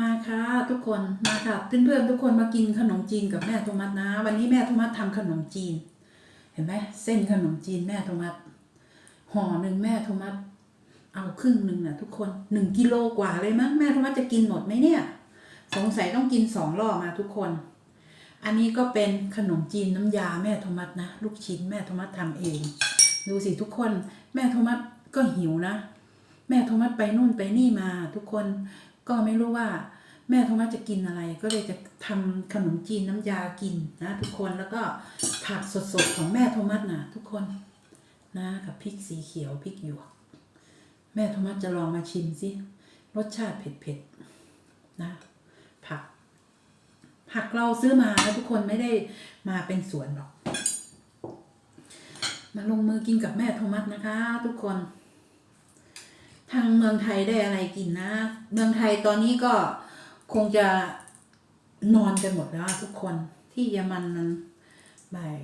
มาค่ะทุกคนมาค่ะเพื่อนๆทุกคนมากินขนมจีนกับแม่โทมัสนะ วันนี้แม่โทมัสทำขนมจีน เห็นไหมเส้นขนมจีนแม่โทมัสห่อหนึ่งแม่โทมัสเอาครึ่งหนึ่งนะทุกคนหนึ่งกิโลกว่าเลยมั้งแม่โทมัสจะกินหมดไหมเนี่ย สงสัยต้องกินสองรอบมาทุกคน อันนี้ก็เป็นขนมจีนน้ำยาแม่โทมัสนะลูกชิ้นแม่โทมัสทำเอง ดูสิทุกคน แม่โทมัสก็หิวนะ แม่โทมัสไปนู่นไปนี่มาทุกคน ก็ไม่รู้ว่าแม่โทมัสจะกินอะไร ก็เลยจะทำขนมจีนน้ำยากินนะทุกคนแล้วก็ผักสดๆของแม่โทมัสนะทุกคนนะกับพริกสีเขียวพริกหยวก แม่โทมัสจะลองมาชิมสิรสชาติเผ็ดๆนะผัก ผักเราซื้อมาแล้วทุกคนไม่ได้มาเป็นสวนหรอก มาลงมือกินกับแม่โทมัสนะคะ ทุกคน ทางเมืองไทยได้อะไรกินนะ เมืองไทยตอนนี้ก็คงจะนอนกันหมดแล้วทุกคนที่เยอรมันนั้นบ่าย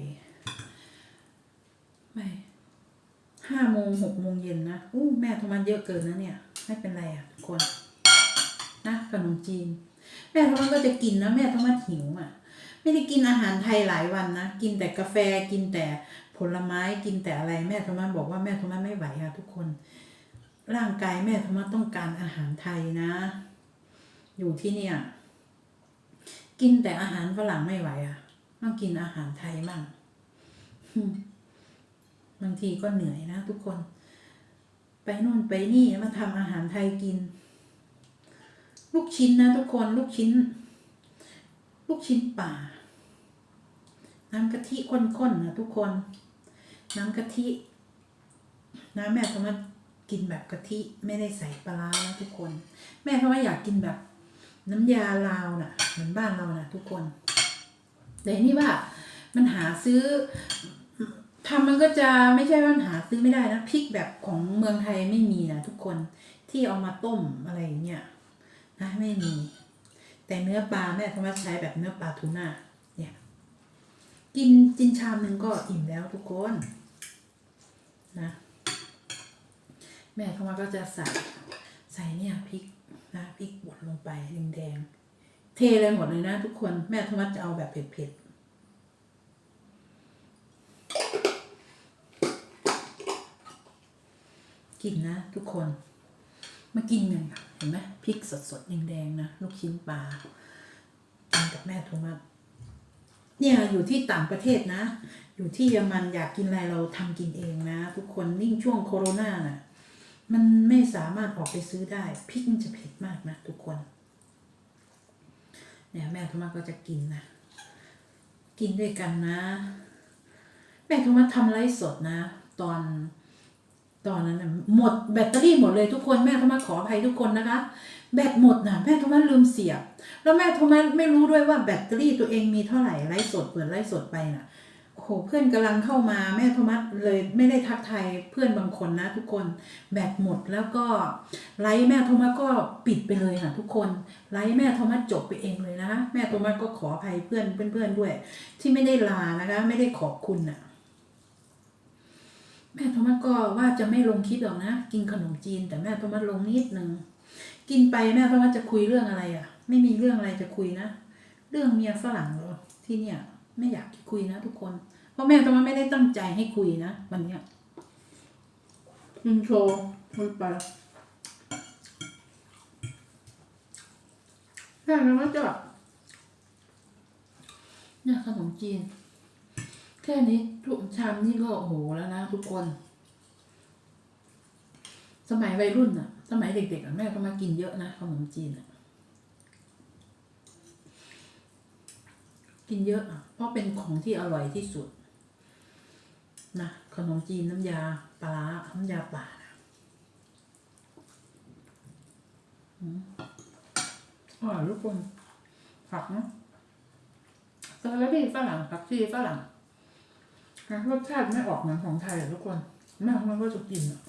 บ่ายห้าโมงหกโมงเย็นนะอู้แม่โทมัสเยอะเกินนะเนี่ย ไม่เป็นไรอะทุกคน นะขนมจีน แม่โทมัสก็จะกินนะแม่โทมัสหิวอะ ไม่ได้กินอาหารไทยหลายวันนะกินแต่กาแฟกินแต่ผลไม้กินแต่อะไร แม่โทมัสบอกว่าแม่โทมัสไม่ไหวอะทุกคน ร่างกายแม่โทมัสต้องการอาหารไทยนะ อยู่ที่เนี่ย กินแต่อาหารฝรั่งไม่ไหวอะต้องกินอาหารไทยบ้างบางทีก็เหนื่อยนะทุกคน ไปนู่นไปนี่มาทำอาหารไทยกิน ลูกชิ้นนะทุกคนลูกชิ้น ลูกชิ้นป่า น้ำกะทิข้นๆนะทุกคน น้ำกะทิ น้ำแม่ทำมา กินแบบกะทิไม่ได้ใส่ปลาร้านะทุกคน แม่ทำว่าอยากกินแบบน้ำยาลาวน่ะเหมือนบ้านเราน่ะ ทุกคน แต่นี่ว่ามันหาซื้อทำมันก็จะไม่ใช่ว่าหาซื้อไม่ได้นะพริกแบบของเมืองไทยไม่มีนะทุกคนที่เอามาต้มอะไรอย่างเงี้ยนะไม่มี แต่เนื้อปลาแม่ทำว่าใช้แบบเนื้อปลาทูน่าเนี่ย กินจินชามหนึ่งก็อิ่มแล้วทุกคน นะ แม่เขามาก็จะใส่ใส่เนี่ยพริกนะพริกบดลงไปแดง เทเลยหมดเลยนะทุกคนแม่ธรรมัสจะเอาแบบเผ็ดๆกินนะทุกคน มากินกันค่ะเห็นไหมพริกสดๆแดงๆนะลูกชิ้นปลากินกับแม่โทมัสเนี่ยอยู่ที่ต่างประเทศนะ อยู่ที่เยอรมันอยากกินอะไรเราทำกินเองนะ ทุกคนนิ่งช่วงโคโรนาน่ะ มันไม่สามารถออกไปซื้อได้พริกมันจะเผ็ดมากนะทุกคน เนี่ยแม่โทมัสก็จะกินนะ กินด้วยกันนะ แม่โทมัสทำไลฟ์สดนะ ตอนตอนนั้นนะหมดแบตเตอรี่หมดเลยทุกคนแม่โทมัสขออภัยทุกคนนะคะ แบตหมดนะแม่โทมัสลืมเสียบ แล้วแม่โทมัสไม่รู้ด้วยว่าแบตเตอรี่ตัวเองมีเท่าไหร่ไลฟ์สดเปิดไลฟ์สดไปน่ะ โอ้โหเพื่อนกำลังเข้ามาแม่โทมัสเลยไม่ได้ทักทายเพื่อนบางคนนะ ทุกคนแบตหมดแล้วก็ไลฟ์แม่โทมัสก็ปิดไปเลยค่ะทุกคนไลฟ์แม่โทมัสจบไปเองเลยนะคะแม่โทมัสก็ขออภัยเพื่อนเพื่อนๆด้วย ที่ไม่ได้ลานะคะ ไม่ได้ขอบคุณน่ะแม่โทมัสก็ว่าจะไม่ลงคลิปหรอกนะ กินขนมจีน แต่แม่โทมัสลงนิดนึงกินไปแม่โทมัสจะคุยเรื่องอะไรอะ ไม่มีเรื่องอะไรจะคุยนะ เรื่องเมียฝรั่งหรอที่เนี่ย ไม่อยากคุยนะทุกคน เพราะแม่ทมัสไม่ได้ตั้งใจให้คุยนะวันเนี้ยยินโชว์คุยไปแม่โทมัสจะแบบเนี่ยขนมจีน แค่นี้ทุกชามนี่ก็โอ้โหแล้วนะทุกคน สมัยวัยรุ่นอะสมัยเด็กๆอะแม่ก็มากินเยอะนะขนมจีนอะ กินเยอะ เพราะเป็นของที่อร่อยที่สุดนะขนมจีนน้ำยาปลาน้ำยาป่านะอืมอร่อยทุกคนผักนะสลัดที่ฝรั่งผักชีฝรั่งรสชาติไม่ออกเหมือนของไทยอะทุกคนแม่มันก็จะกินอะ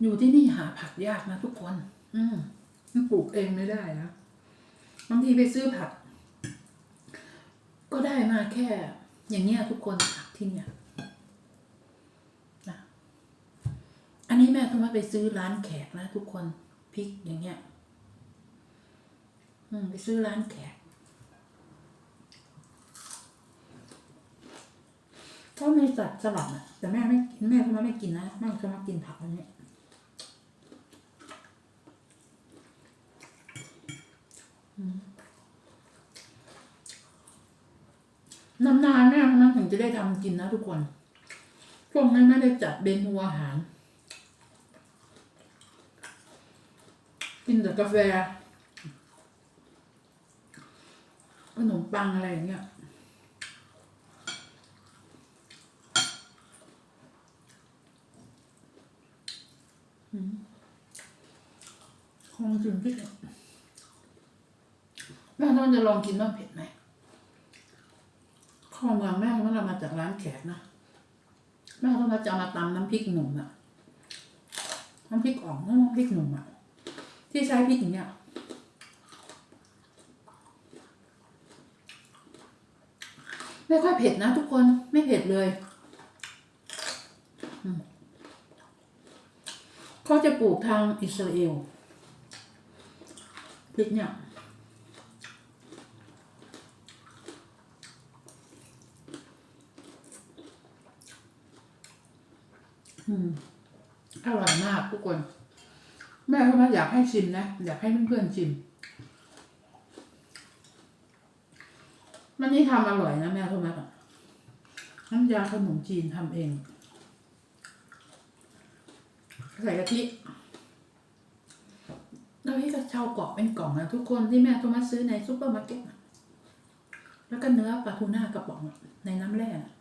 อยู่ที่นี่หาผักยากนะทุกคน อืมปลูกเองไม่ได้นะ บางทีไปซื้อผัก ก็ได้มาแค่ อย่างเงี้ยทุกคนผักที่เนี่ยนะอันนี้แม่ต้องมาไปซื้อร้านแขกนะทุกคนพริกอย่างเงี้ย อืมไปซื้อร้านแขกก็มีสัตว์สลัดอะแต่แม่ไม่แม่เขาไม่กินนะแม่เขามากินผักอันนี้อืม นานๆแม่เขาถึงจะได้ทำกินนะทุกคน ช่วงนั้นไม่ได้จัดเมนูอาหาร กินแต่กาแฟ ขนมปังอะไรอย่างเงี้ยอืมคงถึงพริกอะ แม่ต้องจะลองกินว่าเผ็ดไหมข้าวเมืองแม่เขาเรามาจากร้านแขกนะแม่เขาจะเอามาตำน้ำพริกหนุ่มอะน้ำพริกอ่องน้ำพริกหนุ่มอะที่ใช้พริกอย่างเงี้ยไม่ค่อยเผ็ดนะทุกคนไม่เผ็ดเลยเขาจะปลูกทางอิสราเอลพริกเนี่ย อร่อยมากทุกคน แม่เขามาอยากให้ชิมนะ อยากให้เพื่อนๆชิม มันนี่ทำอร่อยนะแม่โทมัสอะน้ำยาขนมจีนทำเอง ใส่กะทิแล้วพี่ก็เช่ากรอบเป็นกล่องนะทุกคนที่แม่โทมัสซื้อในซูเปอร์มาร์เก็ต แล้วก็เนื้อปลาทูน่ากระป๋องในน้ำแร่น่ะ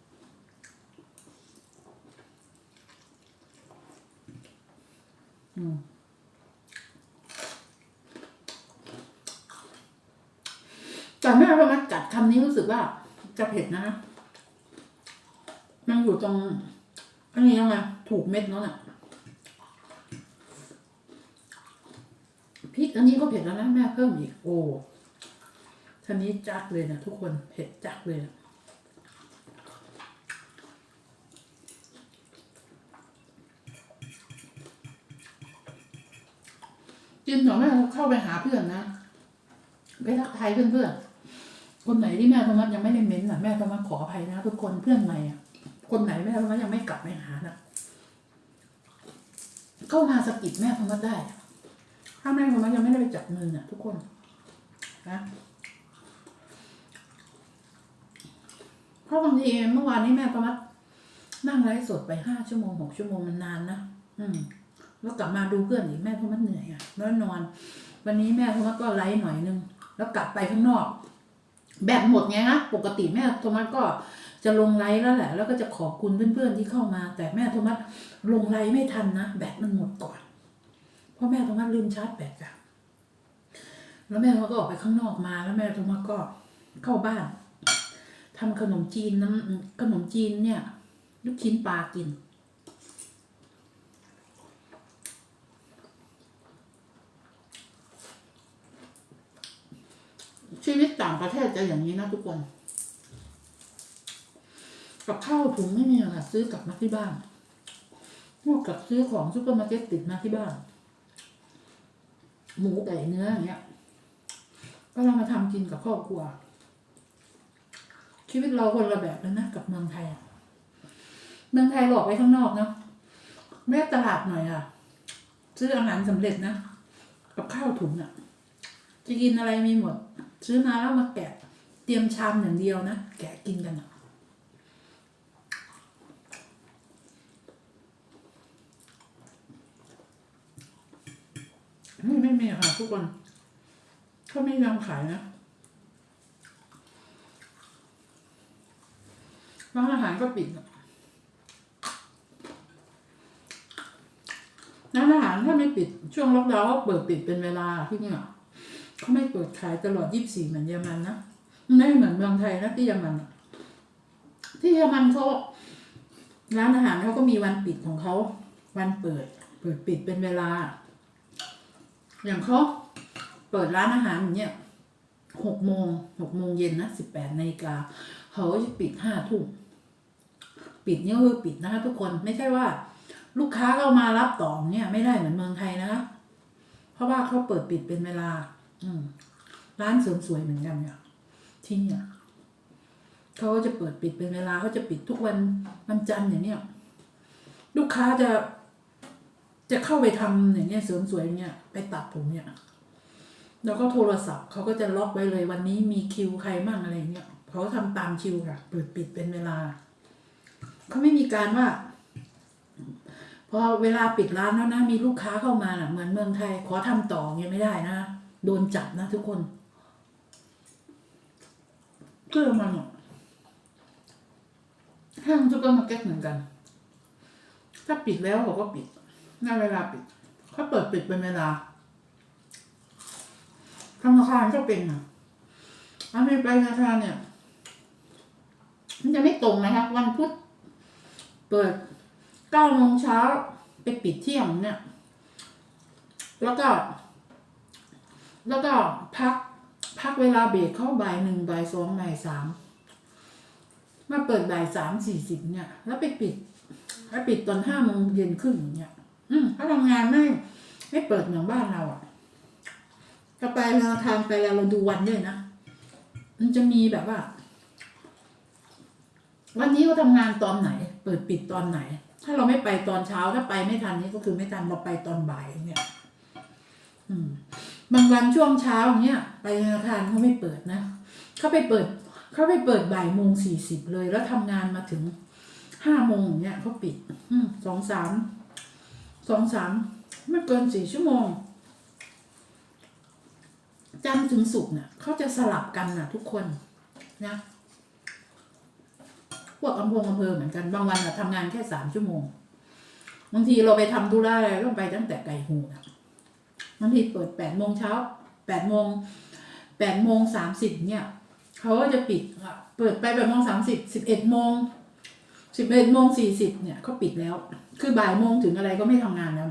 อืม แต่แม่พอมากัดคำนี้รู้สึกว่าจะเผ็ดนะ มันอยู่ตรงอันนี้ยังไงถูกเม็ดแล้วน่ะพริกอันนี้ก็เผ็ดแล้วนะแม่เพิ่มอีกโอ้ทีนี้จัดเลยนะทุกคนเผ็ดจัดเลยนะ กินหน่อแม่เข้าไปหาเพื่อนนะไปทักทายเพื่อนๆคนไหนที่แม่ธรรมะยังไม่ได้เม้นต์น่ะแม่ธรรมะขออภัยนะทุกคนเพื่อนใหม่อะ คนไหนแม่ธรรมะยังไม่กลับไปหานะเข้ามาสะกิดแม่ธรรมะได้ถ้าแม่ธรรมะยังไม่ได้ไปจับมือน่ะ ทุกคนนะเพราะบางทีเมื่อวานนี้แม่ธรรมะนั่งไลฟ์สดไปห้าชั่วโมงหกชั่วโมงมันนานนะอืม แล้วกลับมาดูเพื่อนอีกแม่ธรรมะเหนื่อยอะแล้วนอน วันนี้แม่โทมัสก็ไลฟ์หน่อยนึง แล้วกลับไปข้างนอก แบตหมดไงฮะปกติแม่โทมัสก็จะลงไลฟ์แล้วแหละ แล้วก็จะขอบคุณเพื่อนๆที่เข้ามา แต่แม่โทมัสลงไลฟ์ไม่ทันนะแบตมันหมดก่อนเพราะแม่โทมัสลืมชาร์จแบตอะแล้วแม่โทมัสก็ออกไปข้างนอกมา แล้วแม่โทมัสก็เข้าบ้านทำขนมจีนน้ำขนมจีนเนี่ย ลูกชิ้นปลากิน ชีวิตต่างประเทศจะอย่างนี้นะทุกคน กับข้าวถุงไม่มีอะค่ะซื้อกลับมาที่บ้านพวกกับซื้อของซุปเปอร์มาร์เก็ตติดมาที่บ้าน หมูไก่เนื้ออย่างเงี้ย ก็เรามาทำกินกับครอบครัว ชีวิตเราคนละแบบเลยนะกับเมืองไทย เมืองไทยหลอกไปข้างนอกเนาะแม่ตลาดหน่อยค่ะ ซื้ออาหารสำเร็จนะ กับข้าวถุงอะจะกินอะไรมีหมด ซื้อมาแล้วมาแกะ เตรียมชามอย่างเดียวนะ แกะกินกันอะไม่ไม่มีค่ะทุกคนเขาไม่ยอมขายนะร้านอาหารก็ปิดอะร้านอาหารถ้าไม่ปิดช่วงล็อกดาวน์ก็เปิดปิดเป็นเวลาที่เนี่ย เขาไม่เปิดขายตลอด24เหมือนเยอรมันนะไม่เหมือนเมืองไทยนะที่เยอรมัน ที่เยอรมันเขาร้านอาหารเขาก็มีวันปิดของเขาวันเปิด เปิดปิดเป็นเวลา อย่างเขาเปิดร้านอาหารอย่างเงี้ยหกโมงหกโมงเย็นนะสิบแปดนาฬิกาเขาก็จะปิดห้าทุ่มปิดเนี่ยคือปิดนะคะทุกคนไม่ใช่ว่า ลูกค้าเข้ามารับต่อเนี่ย ไม่ได้เหมือนเมืองไทยนะคะราะว่าเขาเปิดปิดเป็นเวลา ร้านเสริมสวยเหมือนกันเนี่ยที่เนี่ยเขาก็จะเปิดปิดเป็นเวลาเขาจะปิดทุกวันวันจันทร์อย่างเนี้ยลูกค้าจะจะเข้าไปทำอย่างเนี้ยเสริมสวยเนี้ยไปตัดผมเนี่ยแล้วก็โทรศัพท์เขาก็จะล็อกไว้เลยวันนี้มีคิวใครมั่งอะไรเงี้ยเขาทำตามคิวค่ะ เปิดปิดเป็นเวลาเขาไม่มีการว่าพอเวลาปิดร้านแล้วนะมีลูกค้าเข้ามาน่ะ เหมือนเมืองไทย ขอทำต่อยังไม่ได้นะ โดนจับนะทุกคนเพื่อมันห้างซุปเปอร์มาร์เก็ตเหมือนกัน ถ้าปิดแล้วเขาก็ปิดหน้าเวลาปิดเขาเปิดปิดเป็นเวลาธนาคารก็เป็นอะอันนี้ไปธนาคารเนี่ย มันจะไม่ตรงนะคะวันพุธเปิดเก้าโมงเช้าไปปิดเที่ยงเนี่ย แล้วก็ แล้วก็พักพักเวลาเบรกเข้าบ่ายหนึ่งบ่ายสองบ่ายสามมาเปิดบ่ายสามสี่สิบเนี่ย แล้วไปปิด แล้วปิดตอนห้าโมงเย็นครึ่งเนี่ย อืมเขาทำงานไม่ไม่เปิดเหมือนบ้านเราอะถ้าไปธนาคารไปแล้วเราดูวันด้วยนะ มันจะมีแบบว่า วันนี้เขาทำงานตอนไหน เปิดปิดตอนไหน ถ้าเราไม่ไปตอนเช้าถ้าไปไม่ทันนี่ก็คือไม่ทันเราไปตอนบ่ายเนี่ย อืม บางวันช่วงเช้าเนี่ยไปธนาคารเขาไม่เปิดนะเขาไปเปิดเขาไปเปิดบ่ายโมงสี่สิบเลย แล้วทำงานมาถึงห้าโมงเนี่ยเขาปิดสองสามสองสามไม่เกินสี่ชั่วโมงจันทร์ถึงศุกร์เนี่ยเขาจะสลับกันนะทุกคนนะพวกอำเภออำเภอเหมือนกันบางวันอะทำงานแค่สามชั่วโมงบางทีเราไปทำธุระอะไรต้องไปตั้งแต่ไก่หูนะ บางทีเปิดแปดโมงเช้าแปดโมงแปดโมงสามสิบเนี่ยเขาก็จะปิดอะเปิดไปแปดโมงสามสิบสิบเอ็ดโมงสิบเอ็ดโมงสี่สิบเนี่ยเขาปิดแล้ว คือบ่ายโมงถึงอะไรก็ไม่ทำงานแล้ว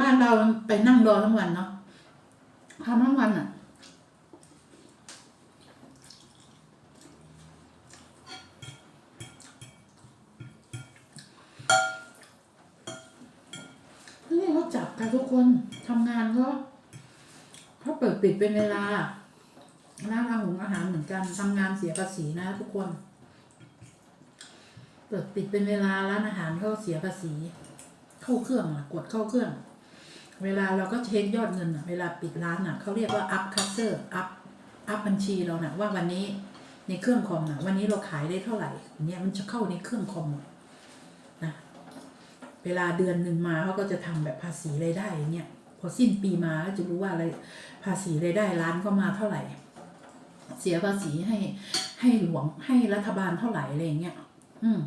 บ้านเราไปนั่งรอทั้งวันเนาะทำทั้งวันอะ จับกันทุกคนทำงานก็เขาเปิดปิดเป็นเวลาร้านอาหารอาหารเหมือนกันทำงานเสียภาษีนะทุกคน เปิดปิดเป็นเวลาร้านอาหารเขาเสียภาษี เข้าเครื่องอะกดเข้าเครื่อง เวลาเราก็เช็คยอดเงินอะเวลาปิดร้านอะเขาเรียกว่า up cursor up up บัญชีเรานะว่าวันนี้ในเครื่องคอมนะวันนี้เราขายได้เท่าไหร่เนี่ยมันจะเข้าในเครื่องคอมหมด เวลาเดือนหนึ่งมาเขาก็จะทำแบบภาษีรายได้เนี่ยพอสิ้นปีมาก็จะรู้ว่าอะไรภาษีรายได้ร้านก็มาเท่าไหร่ เสียภาษีให้ให้หลวงให้รัฐบาลเท่าไหร่อะไรเงี้ยอืม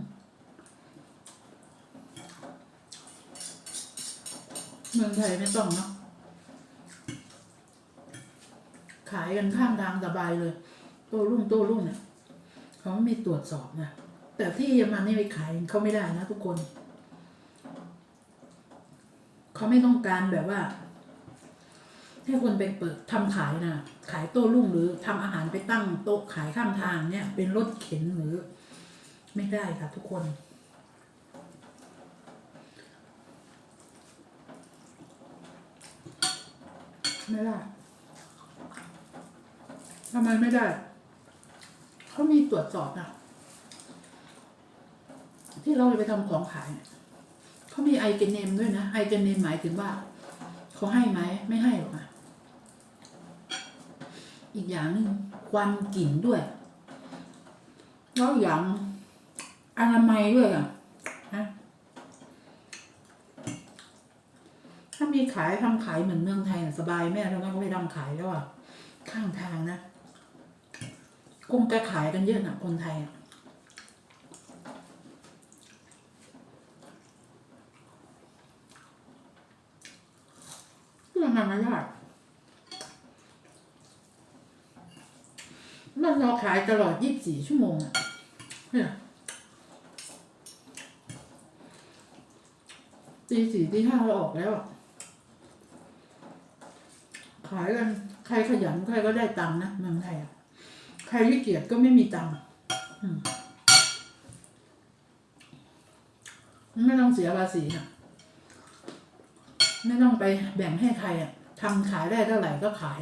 เมืองไทยไม่ต้องเนาะขายกันข้างทางสบายเลย โต้รุ่งโต้รุ่งเนี่ยเขาไม่ตรวจสอบนะแต่ที่เยอรมันนี่ไปขายเขาไม่ได้นะทุกคน เขาไม่ต้องการแบบว่า ให้คนไปเปิดทำขายนะขายโต้รุ่งหรือทำอาหารไปตั้งโต๊ะขายข้างทางเนี่ย เป็นรถเข็นหรือ ไม่ได้ค่ะทุกคนไม่ได้ทำไมไม่ได้ เขามีตรวจสอบนะที่เราจะไปทำของขายเนี่ย เขามีไอเกนเนมด้วยนะไอเกนเนมหมายถึงว่าเขาให้ไหมไม่ให้หรอกนะอีกอย่างหนึ่งควันกลิ่นด้วยแล้วอย่างอนามัยด้วยอะฮะถ้ามีขายทำขายเหมือนเมืองไทยนะสบายแม่ทำไมก็ไม่ทำขายแล้วอะข้างทางนะคงจะขายกันเยอะนะคนไทยอะ เรื่องมันไม่ยากมันเราขายตลอด24ชั่วโมงอะเนี่ยตีสี่ตีห้าเราออกแล้ว ขายกัน ใครขยันใครก็ได้ตังค์นะเมืองไทยอะใครขี้เกียจก็ไม่มีตังค์ไม่ต้องเสียภาษีอะ ไม่ต้องไปแบ่งให้ใครอะทำขายได้เท่าไหร่ก็ขาย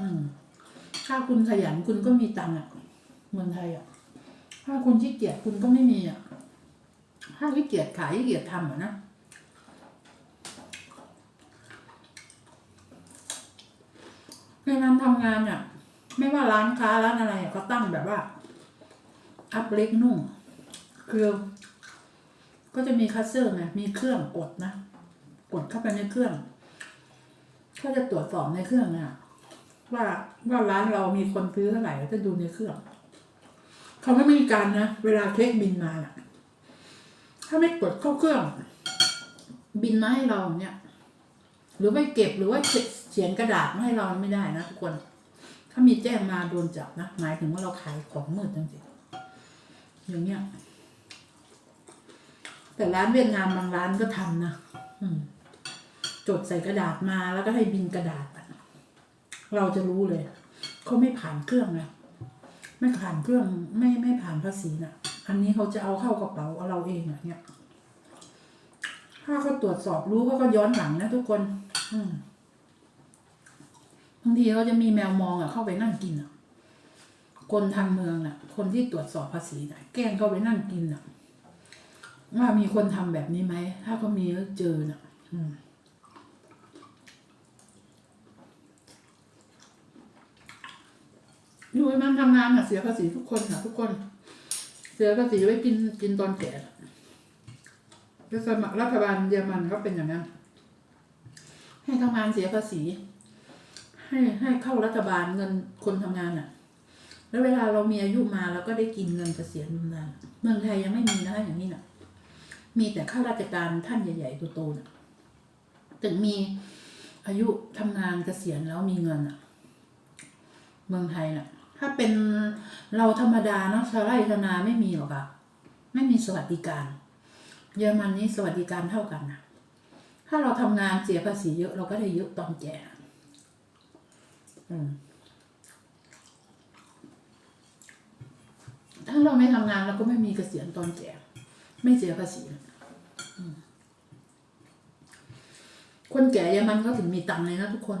อืม ถ้าคุณขยันคุณก็มีตังค์อะเมืองไทยอะ ถ้าคุณขี้เกียจคุณก็ไม่มีอะ ถ้าขี้เกียจขายขี้เกียจทำอะนะในการทำงานเนี่ยไม่ว่าร้านค้าร้านอะไรอะเขาตั้งแบบว่า อัพเล็กนุ่งคือก็จะมีคัสเซอร์ไงมีเครื่องกดนะ ดเข้าไปในเครื่องเขาจะตรวจสอบในเครื่องเนี่ยว่าว่าร้านเรามีคนซื้อเท่าไหร่จะดูในเครื่องเขาไม่มีการนะเวลาเช็คบินมาน่ะ ถ้าไม่กดเข้าเครื่อง บินมาให้เราเนี่ย หรือไม่เก็บหรือว่าเขียนกระดาษมาให้เราไม่ได้นะทุกคน ถ้ามีแจ้งมาโดนจับนะหมายถึงว่าเราขายของมืดจริงๆอย่างเงี้ยแต่ร้านเวียดนามบางร้านก็ทำนะอืม จดใส่กระดาษมาแล้วก็ให้บินกระดาษเราจะรู้เลยเขาไม่ผ่านเครื่องนะไม่ผ่านเครื่องไม่ไม่ผ่านภาษีนะอันนี้เขาจะเอาเข้ากระเป๋าเราเองอะเนี่ย ถ้าเขาตรวจสอบรู้เขาก็ย้อนหลังนะทุกคน อืมบางทีเขาจะมีแมวมองอะเข้าไปนั่งกินอะคนทางเมืองน่ะ คนที่ตรวจสอบภาษีน่ะ แกล้งเข้าไปนั่งกินน่ะ ว่ามีคนทำแบบนี้ไหมถ้าเขามีก็เจอน่ะ อืม ดูไอ้มันทำงานอะเสียภาษีทุกคนค่ะ ทุกคน เสียภาษีไว้กินกินตอนแก่น่ะรัฐบาลรัฐบาลเยอรมันก็เป็นอย่างนั้น ให้ทำงานเสียภาษี ให้ให้เข้ารัฐบาลเงินคนทำงานอะ แล้วเวลาเรามีอายุมาเราก็ได้กินเงินเกษียณบำนาญเมืองไทยยังไม่มีนะอย่างนี้น่ะ มีแต่ข้าราชการท่านใหญ่ๆตัวโตๆน่ะถึงมีอายุทำงานเกษียณแล้วมีเงินอะ เมืองไทยน่ะ ถ้าเป็นเราธรรมดาเนาะชาวไร่ชาวนาไม่มีหรอกอะไม่มีสวัสดิการ เยอรมันนี่สวัสดิการเท่ากันนะถ้าเราทำงานเสียภาษีเยอะเราก็ได้เยอะตอนแก่ถ้าเราไม่ทำงานเราก็ไม่มีเกษียณตอนแก่ไม่เสียภาษีคนแก่เยอรมันเขาถึงมีตังค์เลยนะทุกคน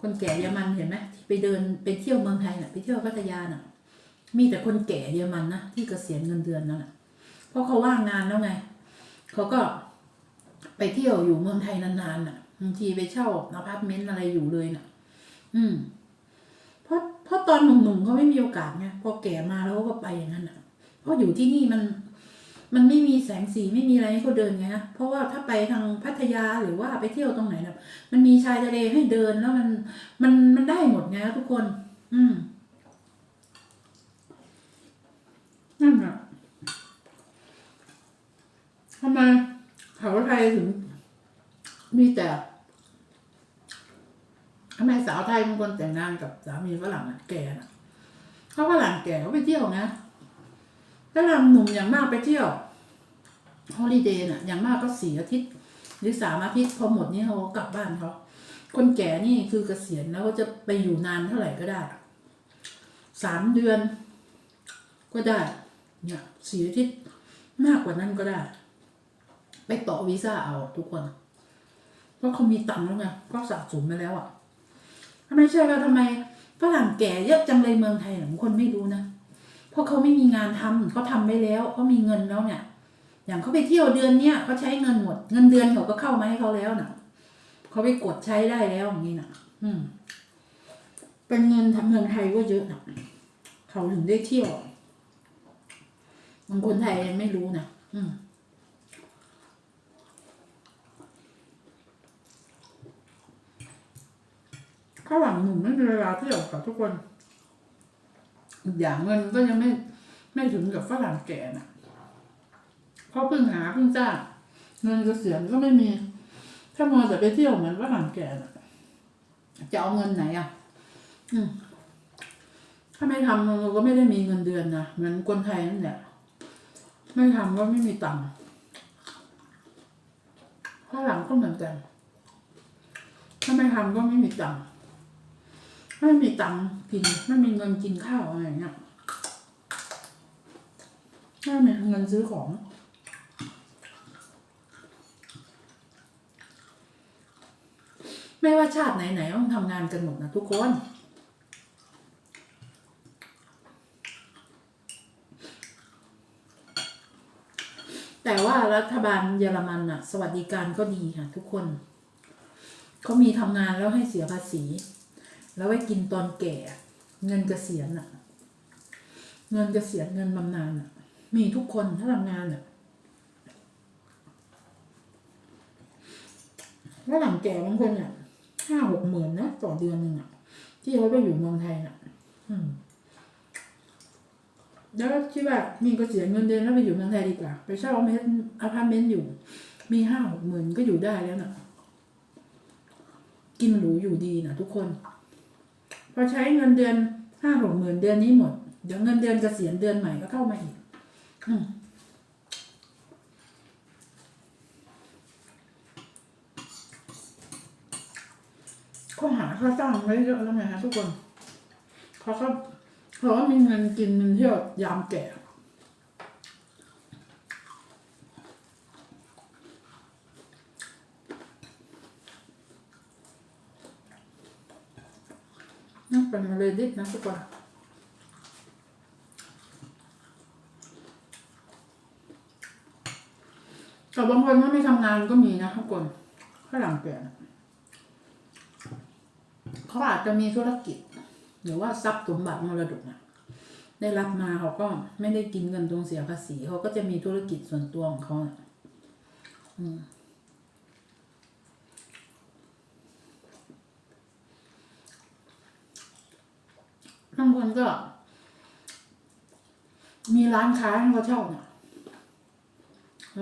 คนแก่เยอรมันเห็นไหมที่ไปเดินไปเที่ยวเมืองไทยน่ะไปเที่ยวพัทยาน่ะ มีแต่คนแก่เยอรมันนะที่เกษียณเงินเดือนนั่นแหละเพราะเขาว่างงานแล้วไงเขาก็ไปเที่ยวอยู่เมืองไทยนานๆน่ะบางทีไปเช่าอพาร์ตเมนต์อะไรอยู่เลยน่ะ อืมเพราะเพราะตอนหนุ่มๆเขาไม่มีโอกาสไงพอแก่มาแล้วเขาก็ไปอย่างนั้นน่ะ เพราะอยู่ที่นี่มัน มันไม่มีแสงสีไม่มีอะไรให้เขาเดินไงนะเพราะว่าถ้าไปทางพัทยาหรือว่าไปเที่ยวตรงไหนนะมันมีชายทะเลให้เดินแล้วมันมันมันได้หมดไงทุกคน อืมนั่นแหละทำไมสาวไทยถึง มีแต่ทำไมสาวไทยบางคนแต่งงานกับสามีฝรั่งแก่นะเขาฝรั่งแก่เขาไปเที่ยวนะ ฝรั่งหนุ่มอย่างมากไปเที่ยวฮอลิเดย์น่ะ อย่างมากก็สี่อาทิตย์หรือสามอาทิตย์พอหมดนี่เขากลับบ้านเขาคนแก่นี่คือเกษียณแล้วก็จะไปอยู่นานเท่าไหร่ก็ได้สามเดือน ก็ได้ เนี่ยสี่อาทิตย์มากกว่านั้นก็ได้ ไปต่อวีซ่าเอาทุกคนเพราะเขามีตังค์แล้วไงก็สะสมไปแล้วอะทำไมใช่ว่าทำไมฝรั่งแก่เยอะจังเลยเมืองไทยบางคนไม่รู้นะ เพราะเขาไม่มีงานทำเขาทำไว้แล้วเขามีเงินแล้วเนี่ย อย่างเขาไปเที่ยวเดือนเนี้ยเขาใช้เงินหมด เงินเดือนเขาก็เข้ามาให้เขาแล้วน่ะเขาไปกดใช้ได้แล้วอย่างนี้น่ะอืม เป็นเงินทำเมืองไทยก็เยอะน่ะเขาถึงได้เที่ยวบางคนไทยยังไม่รู้นะอืมข้างหลังหนุ่มไม่มีเวลาเที่ยวกับทุกคน อย่างเงินก็ยังไม่ไม่ถึงกับฝรั่งแก่น่ะ เพราะเพิ่งหาเพิ่งจ้างเงินเกษียณก็ไม่มี ถ้ามัวแต่ไปเที่ยวเหมือนฝรั่งแก่น่ะ จะเอาเงินไหนอะถ้าไม่ทำเราก็ไม่ได้มีเงินเดือนนะเหมือนคนไทยนั่นแหละไม่ทำก็ไม่มีตังค์ฝรั่งก็เหมือนกันถ้าไม่ทำก็ไม่มีตังค์ ไม่มีตังค์กิน ไม่มีเงินกินข้าวอะไรเงี้ยไม่มีเงินซื้อของ ไม่ว่าชาติไหนๆต้องทำงานกันหมดนะทุกคน แต่ว่ารัฐบาลเยอรมันอะสวัสดิการก็ดีค่ะทุกคน เขามีทำงานแล้วให้เสียภาษี แล้วไว้กินตอนแก่ เงินเกษียณอะเงินเกษียณเงินบำนาญอะมีทุกคนถ้าทำงานอะแล้วหลังแก่บางคนเนี่ยห้าหกหมื่นนะต่อเดือนหนึ่งอะที่เขาไปอยู่เมืองไทยน่ะ อืมแล้วคิดว่ามีเกษียณเงินเดือนแล้วไปอยู่เมืองไทยดีกว่า ไปเช่าอพาร์ตเมนต์อยู่ มีห้าหกหมื่นก็อยู่ได้แล้วน่ะ กินหรูอยู่ดีนะทุกคน พอใช้เงินเดือนห้าหกหมื่นเดือนนี้หมด เดี๋ยวเงินเดือนเกษียณเดือนใหม่ก็เข้ามาอีกอืมเขาหาค่าจ้างไว้เยอะแล้วไงฮะทุกคนเขาก็เขาก็มีเงินกินเงินเที่ยวยามแก่ เป็นมาเลยดิบนะทุกคนแต่บางคนก็ไม่ทำงานก็มีนะทุกคนข้างหลังแก่นะเขาอาจจะมีธุรกิจ หรือว่าทรัพย์สมบัติมรดกนะได้รับมาเขาก็ไม่ได้กินเงินตรงเสียภาษีเขาก็จะมีธุรกิจส่วนตัวของเขานะอืม บางคนก็ มีร้านค้าที่เขาเช่าเนี่ย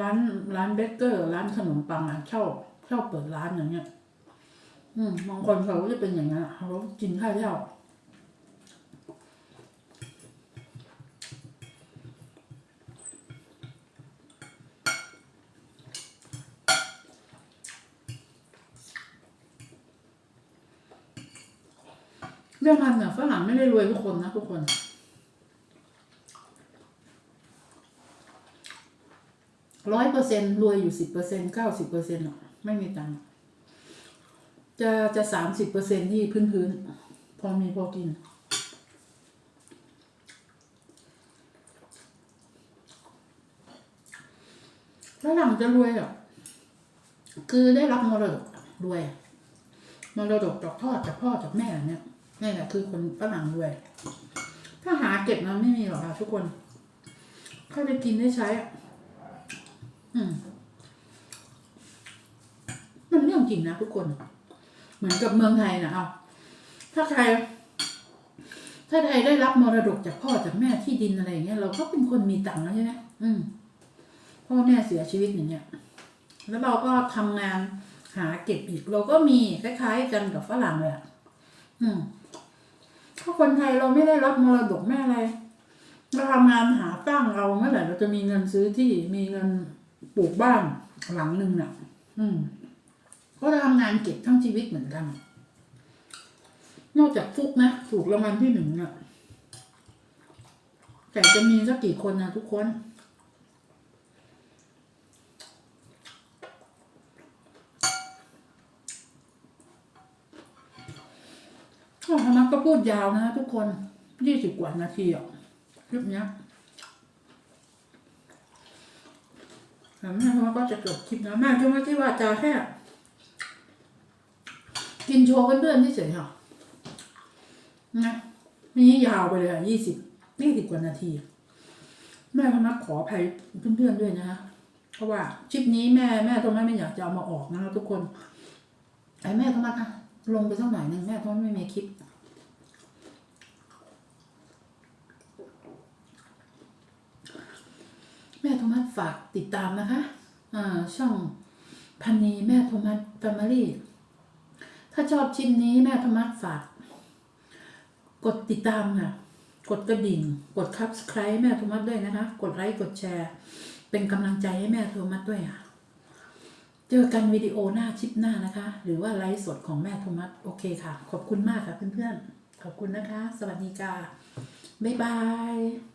ร้านร้านเบเกอร์ ร้านขนมปังอะเช่าเช่าเปิดร้านอย่างเงี้ย อืมบางคนเขาก็จะเป็นอย่างนั้นเขากินค่าเช่า เรื่องมันเนี่ยฝรั่งไม่ได้รวยทุกคนนะทุกคนร้อยเปอร์เซ็นรวยอยู่สิบเปอร์เซ็นเก้าสิบเปอร์เซ็นต์ไม่มีตังค์จะจะสามสิบเปอร์เซ็นที่พื้นพื้นพอมีพอกิน แล้วหลังจะรวยอะ คือได้รับมรดกรวยมรดกจากพ่อจากพ่อจากแม่เนี่ย นี่แหละคือคนฝรั่งรวย ถ้าหาเก็บมันไม่มีหรอกค่ะทุกคนแค่ได้กินได้ใช้ อืมมันเรื่องจริงนะทุกคน เหมือนกับเมืองไทยนะเอาถ้าใคร ถ้าใครได้รับมรดกจากพ่อจากแม่ที่ดินอะไรอย่างเงี้ยเราก็เป็นคนมีตังค์แล้วใช่ไหมอืมพ่อแม่เสียชีวิตอย่างเงี้ย แล้วเราก็ทำงานหาเก็บอีก เราก็มีคล้ายๆกันกับฝรั่งเลยอะ อืม ถ้าคนไทยเราไม่ได้รับมรดกแม่อะไรเราทำงานหาตั้งเราเมื่อไหร่เราจะมีเงินซื้อที่มีเงินปลูกบ้านหลังหนึ่งน่ะ อืมก็ทำงานเก็บทั้งชีวิตเหมือนกัน นอกจากฟุกนะถูกรางวัลที่หนึ่งน่ะ แต่จะมีสักกี่คนนะทุกคน ข้าวธนักก็พูดยาวนะทุกคนยี่สิบกว่านาทีอะคลิปเนี้ยแต่แม่เขาก็จะจบคลิปนะแม่คิดว่าที่ว่าจะแค่กินโชว์เพื่อนๆที่เฉยค่ะนะนี่ยาวไปเลยอะยี่สิบยี่สิบกว่านาที แม่ธนักขออภัยเพื่อนๆด้วยนะคะเพราะว่าคลิปนี้แม่แม่ทำไมไม่อยากจะเอามาออกนะทุกคนไอ้แม่ธนักอะลงไปสักหน่อยหนึ่งแม่ธนักไม่มีคลิป แม่โทมัส ฝากติดตามนะคะช่องพันนีแม่โทมัสแฟมิลี่ ถ้าชอบชิ้นนี้แม่โทมัสฝาก กดติดตามค่ะ กดกระดิ่ง กด subscribe แม่โทมัสด้วยนะคะ กดไลค์ กดแชร์ เป็นกำลังใจให้แม่โทมัสด้วยค่ะ เจอกันวิดีโอหน้าชิปหน้านะคะ หรือว่าไลฟ์สดของแม่โทมัสโอเคค่ะ ขอบคุณมากค่ะเพื่อนๆ ขอบคุณนะคะ สวัสดีค่ะบ๊ายบาย